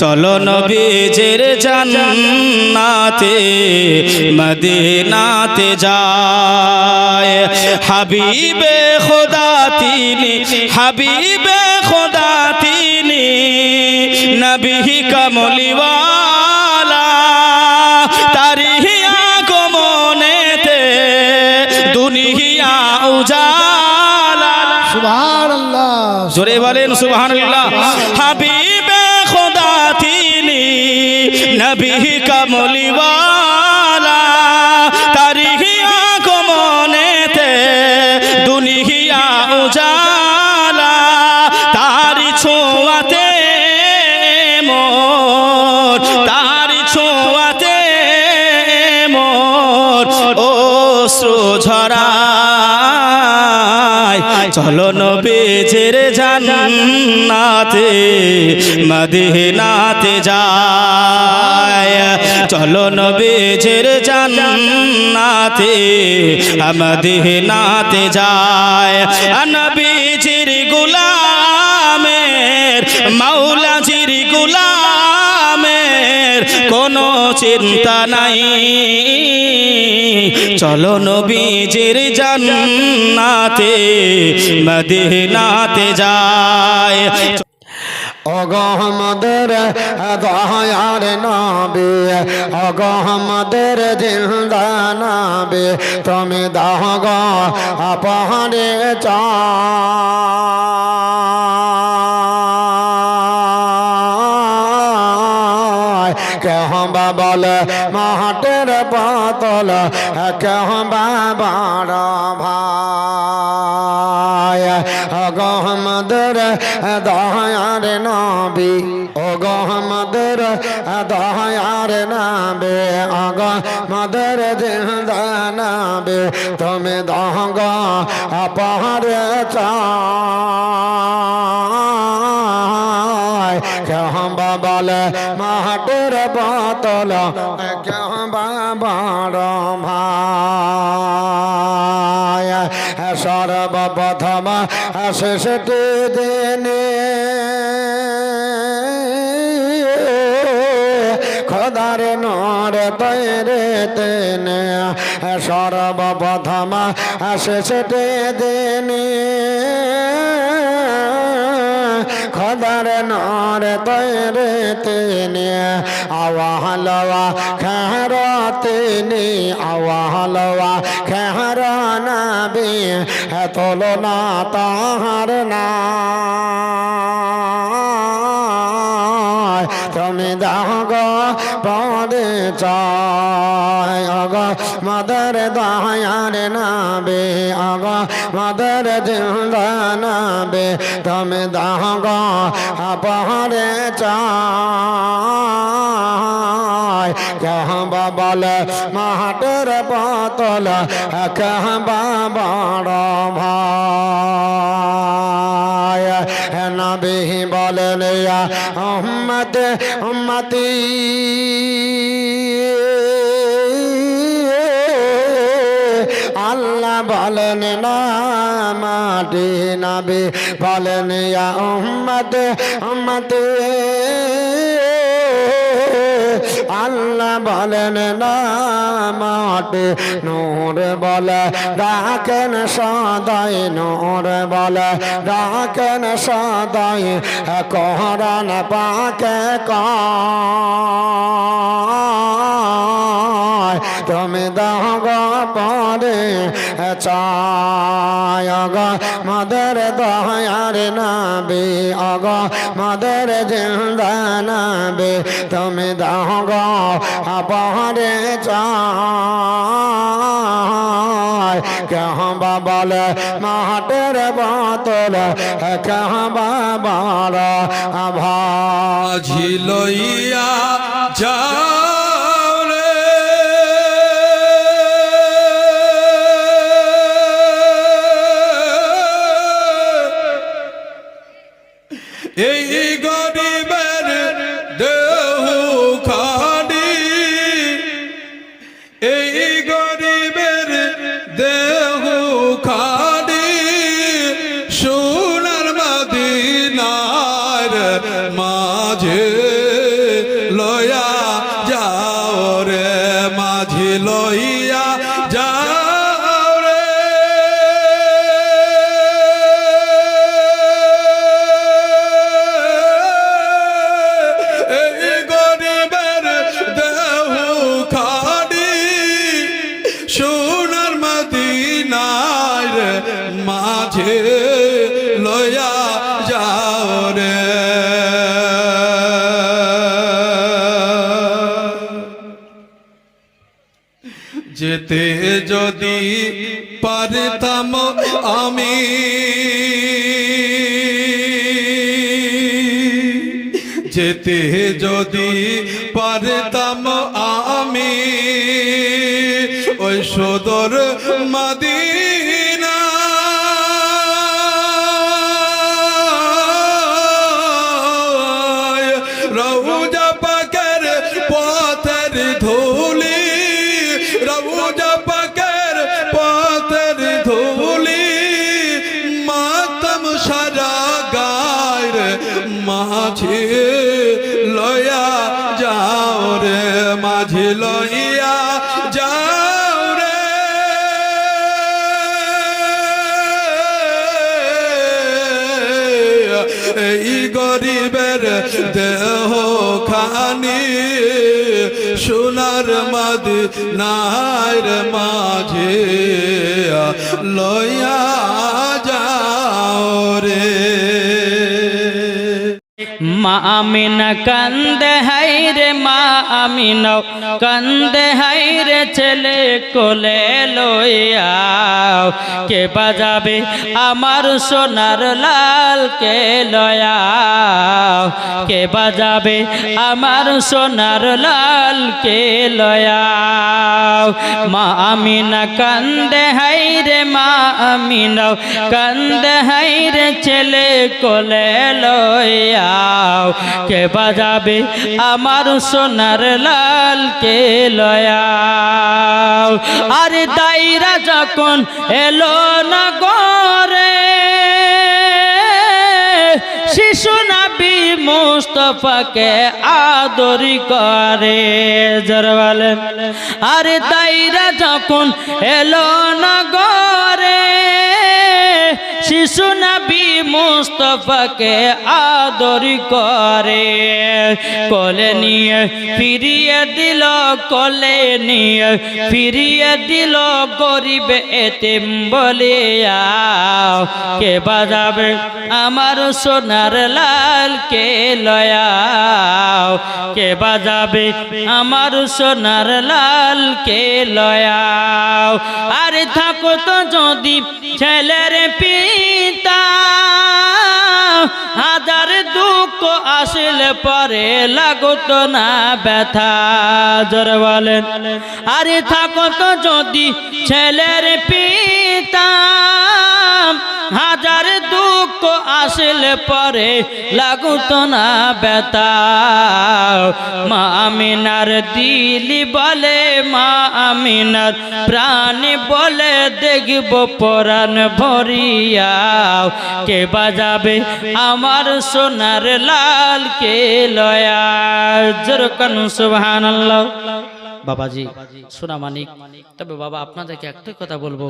চলো নবীজির জান্নাতে মদিনাতে যায়। হাবিবে খোদা তিনি হাবিবে খোদা তিনি নবী কমলিওয়ালা। তারিহিয়া গমনেতে দুনিয়া উজালা। সুবহানাল্লাহ। জোরে বলেন সুবহানাল্লাহ। হাবিবে নবী কমলিওয়ালা জান্নাতে মদিনাতে যায়। চলো নবীজের জান্নাতে মদিনাতে যায়। নবীজির গুলামের মাওলাজির গুলামের কোনো চিন্তা নাই। চলো নবীজির জান্নাতে, মদিনাতে যায় অগহমদের দয়ার নাবে অগহমদের জিন্দা নাবে, তুমি দহগ আপহারে চায় বল মাটের পাতল কেহ বাবার ভাই অগহমদের দয়ার নবী অগহমদের দয়ার নাবে অগমদের জিন্দা নাবে তুমি দহগ পাহাড়ে চায় বল মাটের কেহ বাবার ভাই। সর্বপ্রথম শেষটি দিনে খোদার নর তৈরে তেনে। সর্বপ্রথম শেষটি দিনে খোদার নর তৈরে তিনি আওয়াহলওয়া খের তিনি আওয়াহলওয়া খের নাবি না তাহার না পদে চায় অগ মদর দয়ার নাবে অগ মদর জিন্দা নাবে তুমি দাগ পরে চায় কহ বল মাটের পাতল কহ বাবার ভাই নবী বলেন উম্মত উম্মতি বলেন না মাটি নবী বলেন উম্মত, উম্মতি। আল্লাহ বলেন না, মাটে নূর বলে ডাকেন সদাই নূর বলে ডাকেন সদাই কোহরান পাকে কয় তুমি দগ পরে, চায় অগ মদের দয়ার নাবে, অগ মদের জিন্দা নাবে, তুমি দগ পরে, চায়। কেহ বল মাটের বোতল, কেহ বাবার আভা ঝিলইয়া যাও যেতে যদি পারতাম আমি। যেতে যদি পারতাম আমি। ওই সদর মাদিনা দেহ খানি সোনার মদ নাইর মাঝে লয়া যাও রে। মা আমিনা কান্দে, হাই রে মা আমিনা, কান্দে, হাই রে ছেলে কোলে লইয়াও কে বাজাবে আমার সোনার লাল কে লয়াও কে বাজাবে আমার সোনার লাল কে লয়াও মা আমিনা কান্দে, হাই রে মা আমিনা, কান্দে, হাই রে ছেলে কোলে লয়াও কে বাজাবে আমার সোনার লাল, কে লয়াও? আরে দাইরা যখন এলো না গরে শিশু নাবি মুস্তফাকে আদরি করে, জর বলেন। আরে দাইরা যখন এলো না গরে শিশু নবী মুস্তফাকে আদর করে কোলে নিয়ে ফিরিয়ে দিল কলে নিয়ে, ফিরিয়ে দিল গরিব এতিম বলিয়া। কে বাজাবে আমার সোনার লাল, কে লয়াও কে বাজাবে আমার সোনার লাল, কে লয়াও আরে থাকো তো যদি ছেলের পিতা। আসলে পরে লাগত না ব্যথা। জোর বলেন আরে থাকত যদি ছেলের পিতা। আসলে পরে লাগুত না বেতা মা আমিনার দিলি বলে, মা আমিনার প্রাণ বলে, দেখব পরাণ ভরিয়া। কে বাজাবে আমার সোনার লাল, কে লয়া। জোরকান বাবাজি সোনা মানিক, তবে বাবা, আপনাদেরকে একটাই কথা বলব।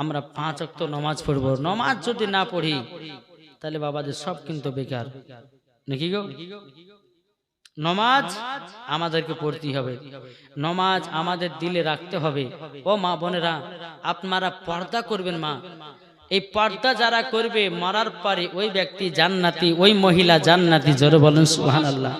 আমরা পাঁচ অক্ত নমাজ পড়ব। নমাজ যদি না পড়ি তাহলে বাবাদের সব কিন্তু বেকার। নাকি গো? নমাজ আমাদেরকে পড়তে হবে। নমাজ আমাদের দিলে রাখতে হবে। ও মা বোনেরা, আপনারা পর্দা করবেন মা। এই পর্দা যারা করবে, মরার পরে ওই ব্যক্তি জান্নাতি, ওই মহিলা জান্নাতি। জোরে বলেন সুহান আল্লাহ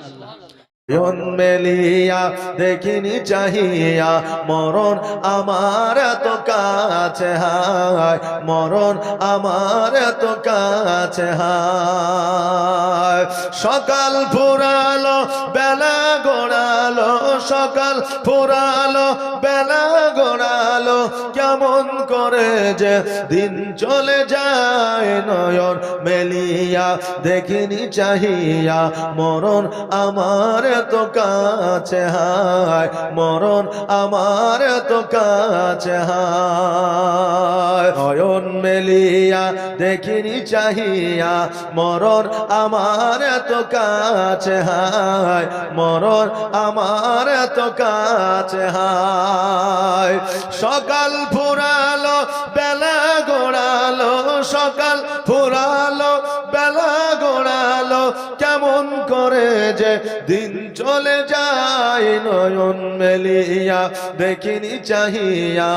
মেলিয়া, দেখিনি চাহিয়া, মরণ আমার এত কাছে হায়, মরণ আমার এত কাছে হায়। সকাল ফুরালো বেলা গোড়ালো সকাল ফুরালো, বেলা গোড়ালো, কেমন করে যে দিন চলে যায় নয়ন মেলিয়া, দেখিনি চাহিয়া, মরণ আমার তো কাছে হায়, মরণ আমার তো কাছে হায়। নয়ন মেলিয়া, দেখিনি চাহিয়া, মরণ আমার তো কাছে হায়, মরণ আমার তো কাছে হায়। সকাল ফুরালো, বেলা গোড়ালো, সকাল ফুরালো, বেলা গোড়ালো, কেমন করে যে দিন চলে যায় নয়ন মেলিয়া, দেখিনি চাহিয়া,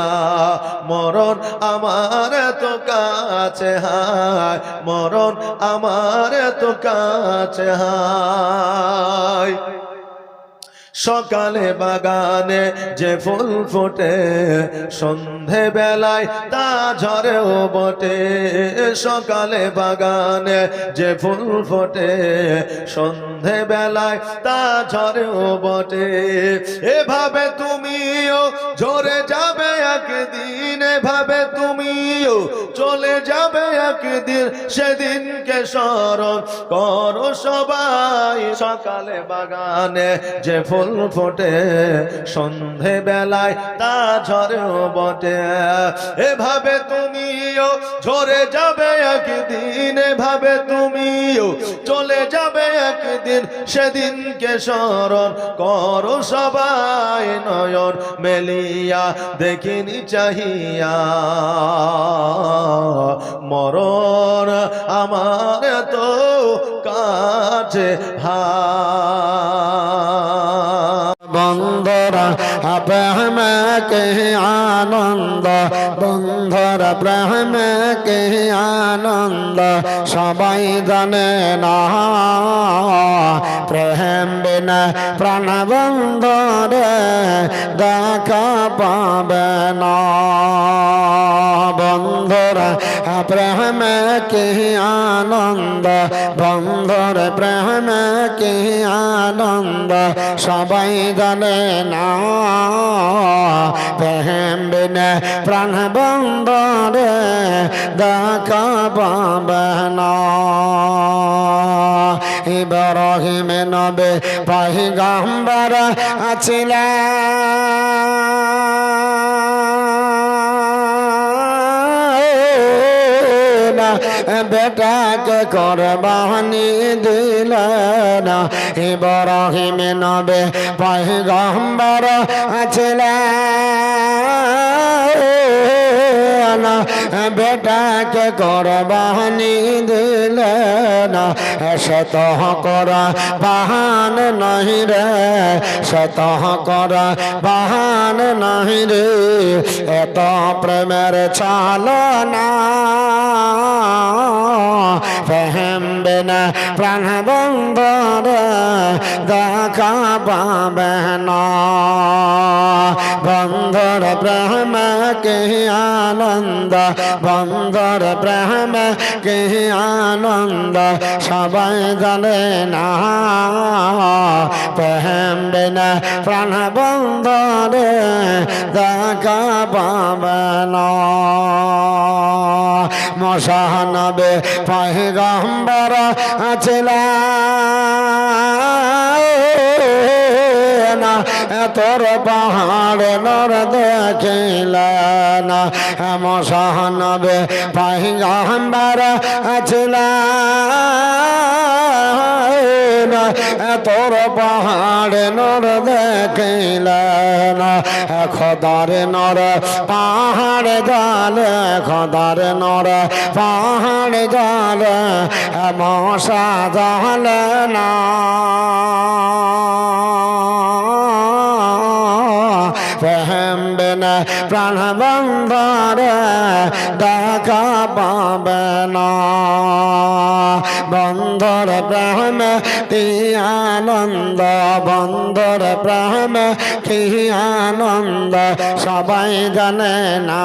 মরণ আমার তো কাছে হায়, মরণ আমার তো কাছে হায়। সকালে বাগানে যে ফুল ফোটে, সন্ধে বেলায় তা ঝরেও বটে। সকালে বাগানে যে ফুল ফোটে, সন্ধে বেলায় তা ঝরেও বটে। এভাবে তুমিও ঝরে যাবে একদিন, এভাবে তুমিও চলে যাবে একদিন, সেদিনকে স্মরণ করো সবাই। সকালে বাগানে যে ফুল ফোটে সন্ধে বেলায় তা ঝরেও বটে। এভাবে তুমিও ঝরে যাবে একদিন, এভাবে তুমিও চলে যাবে একদিন। সেদিনকে স্মরণ করো সবাই নয়ন মেলিয়া, দেখিনি চাহিয়া। মরণ আমার তো কাছে হা বল বন্ধরা প্রেম কে আনন্দ। বন্ধর প্রেম কে আনন্দ। সবাই জানে না, প্রেম বিনা প্রাণ বন্ধরে দেখা পাবে না। বন্ধরা প্রেম কে আনন্দ, বন্ধর প্রেম কে আনন্দ। সবাই জানে না। প্রেম বিনে প্রাণ বন্ধরে দেখা পাবে না। ইব্রাহিম নবে পাহিগাম্বার আছিলেন। বেটাকে করবানি দিল না ইব্রাহিম নবে পয়গম্বর ছিলেন। বেটাকে করবানি দিল না, সে তো করা বাহান নহি রে, সে তো করা বাহান নহি রে এত প্রেমের চালনা। প্রেম বিনা প্রাণ বন্ধর দেখা পাবে না। বন্ধর প্রেম কে আনন্দ? বন্ধর প্রেম কে আনন্দ? সবাই জানে না। প্রেম বিনা প্রাণ বন্ধর দেখা পাবে না। মশানবে পয়গম্বর তোর পাহাড় নর দেখিল না। মশানবে পয়গম্বর ছিলেন তোর পাহাড় নর দেখিল না। খদার নর পাহাড় জাল, খদার নর পাহাড় জাল মশা জাল না। প্রেম না প্রাণবন্ধরে দেখা পাবে না। বন্ধুর প্রেম, কি আনন্দ? বন্ধুর প্রেম, কি আনন্দ? সবাই জানে না,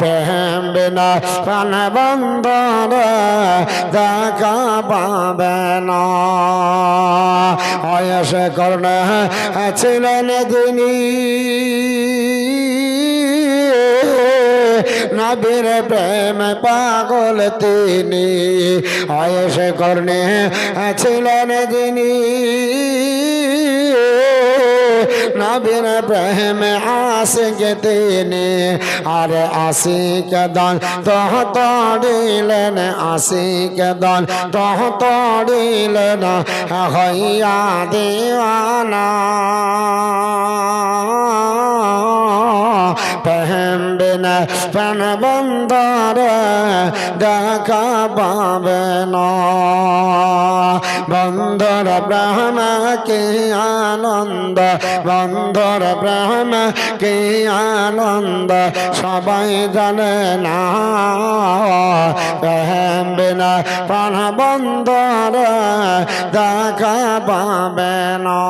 প্রেম বিনা প্রাণ বন্ধর দেখা পাবে না। অয়সে করণে ছিলেন তিনি নবীর প্রেম পাগল তিনি। অয়সে করণে ছিলেন তিনি নবীর প্রেম আশিক তিনি। আর আশিক দন তহ তড়িলেন, আশিক দন তহ তড়িলেন, হইয়া দিওয়ানা। বন্ধর দেখা পাবে না। বন্ধর ব্রহ্ম কি আনন্দ? বন্ধর ব্রহ্ম কি আনন্দ? সবাই জানে না। বিনা প্রাণ বন্ধর দেখা পাবে না।